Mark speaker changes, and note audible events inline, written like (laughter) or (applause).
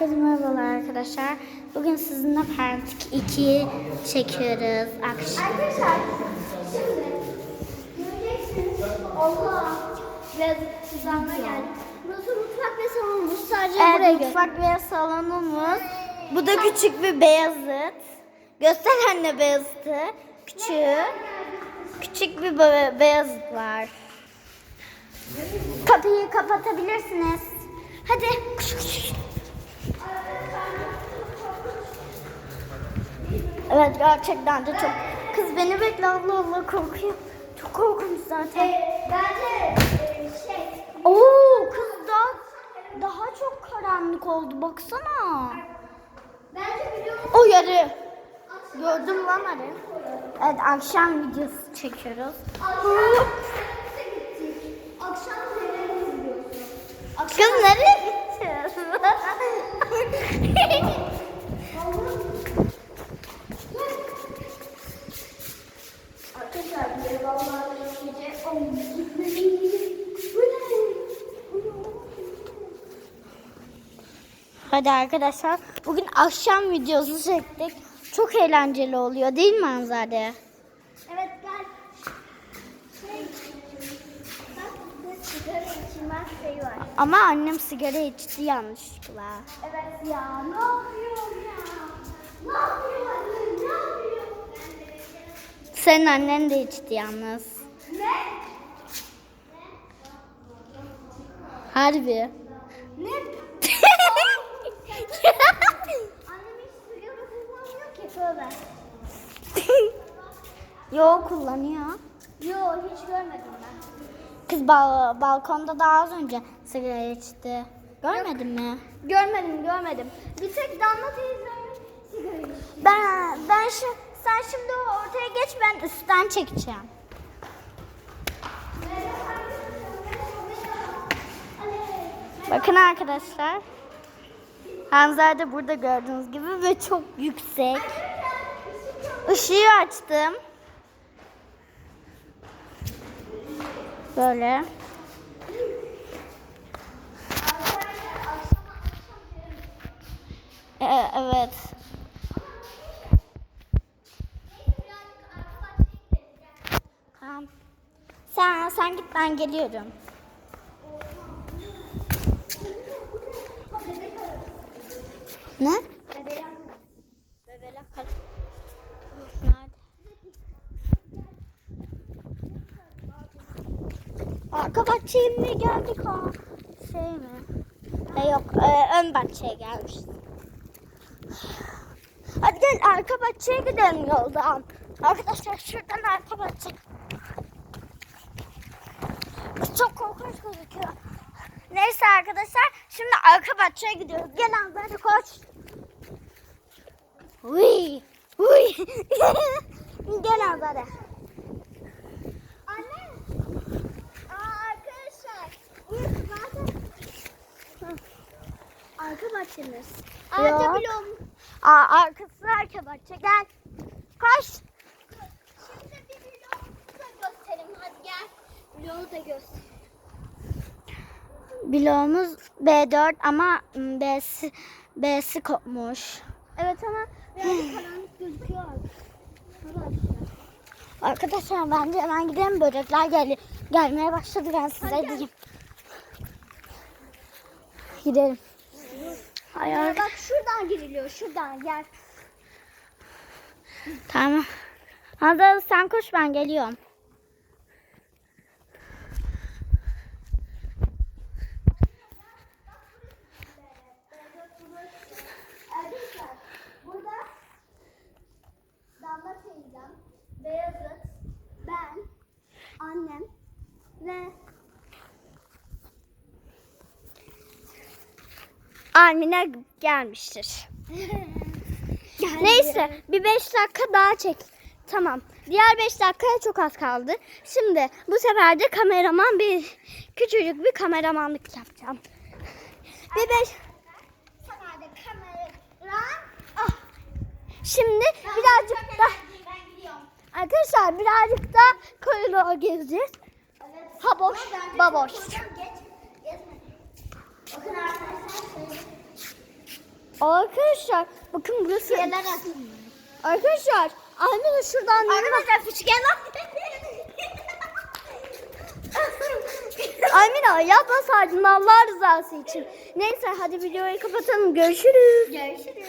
Speaker 1: Herkese merhabalar arkadaşlar. Bugün sizinle Part 2 çekiyoruz. Akşam.
Speaker 2: Arkadaşlar şimdi göreceksiniz. Allah. Biraz hızlanma geldi. Burası mutfak ve salonumuz. Sadece buraya
Speaker 1: Evet,
Speaker 2: gö-
Speaker 1: mutfak ve salonumuz. Bu da küçük bir beyazıt. Göster anne beyazıtı. Küçüğü. Küçük bir be- beyazıt var. Kapıyı kapatabilirsiniz. Hadi. Evet gerçekten de çok. Kız beni bekle Allah Allah korkuyor. Çok korkunç zaten.
Speaker 2: Ee, bence e, şey.
Speaker 1: Oo kız da daha çok karanlık oldu baksana.
Speaker 2: Bence biliyorum.
Speaker 1: O yarı. Gördüm lan arı. Evet akşam videosu çekiyoruz.
Speaker 2: Akşam. Akşam nereye gidiyorsun?
Speaker 1: Kız nereye gideceğiz? (laughs)
Speaker 2: Arkadaşlar bir vallahi gece 12. Bu ne?
Speaker 1: Hadi arkadaşlar bugün akşam videosu çektik. Çok eğlenceli oluyor değil mi Anzade?
Speaker 2: Evet gel. Şey, sigara içilmez şey var.
Speaker 1: Ama annem sigara içti yanlışlıkla.
Speaker 2: Evet ya ne yapıyor ya? Ne yapıyor anne? Ne yapıyor?
Speaker 1: Senin annen de içti yalnız.
Speaker 2: Ne?
Speaker 1: Harbi.
Speaker 2: Ne? (laughs) Annem hiç sigara kullanmıyor ki tövbe.
Speaker 1: Yo kullanıyor.
Speaker 2: Yo hiç görmedim ben.
Speaker 1: Kız bal- balkonda daha az önce sigara içti. Görmedin mi?
Speaker 2: Görmedim görmedim. Bir tek Damla teyzem sigara içiyor.
Speaker 1: Ben ben şu sen şimdi ortaya geç ben üstten çekeceğim. Bakın arkadaşlar. Hanzade burada gördüğünüz gibi ve çok yüksek. Işığı açtım. Böyle. Ee, evet. Tamam. Sen sen git ben geliyorum. Ne? Bebelek kar- Nerede? Arka bahçeye mi geldik ha? Şey mi? E, yok e, ön bahçeye gelmişiz. Hadi gel arka bahçeye gidelim yoldan. Arkadaşlar şuradan arka bahçe. Çok korkunç gözüküyor. Neyse arkadaşlar şimdi arka bahçeye gidiyoruz. Gel Anzade koş. Uy, uy. (laughs) gel Anzade.
Speaker 2: Anne. Aa, arkadaşlar. Burası zaten arka bahçemiz. Arka
Speaker 1: Yok.
Speaker 2: bloğum.
Speaker 1: Aa, arkası arka bahçe gel. Koş.
Speaker 2: Şimdi bir bloğu da göstereyim. Hadi gel. Bloğu da göster.
Speaker 1: Bloğumuz B4 ama B'si, B'si kopmuş.
Speaker 2: Evet ama birazcık karanlık gözüküyor abi. Arkadaşlar.
Speaker 1: Arkadaşlar bence hemen gidelim börekler gel gelmeye başladı ben size
Speaker 2: Hadi
Speaker 1: diyeyim. Gidelim. Hayır.
Speaker 2: Bak şuradan giriliyor. Şuradan gel.
Speaker 1: Tamam. Hadi sen koş ben geliyorum.
Speaker 2: Arkadaşlar burada Damla teyzem, Beyazıt, ben, annem ve
Speaker 1: Almina gelmiştir. (laughs) Neyse bir 5 dakika daha çek. Tamam. Diğer 5 dakikaya çok az kaldı. Şimdi bu sefer de kameraman bir küçücük bir kameramanlık yapacağım. Bir 5
Speaker 2: sana da kamera
Speaker 1: ah. Şimdi birazcık da
Speaker 2: ben gidiyorum.
Speaker 1: Arkadaşlar birazcık da koridor gezeceğiz.
Speaker 2: Evet.
Speaker 1: Ha boş,
Speaker 2: Ama bence
Speaker 1: baboş.
Speaker 2: arkadaşlar. bakın burası. Arkadaşlar Almila şuradan
Speaker 1: Arkadaşlar fıçıklar.
Speaker 2: Almila yapmasaydın Allah rızası için. Neyse hadi videoyu kapatalım. Görüşürüz.
Speaker 1: Görüşürüz.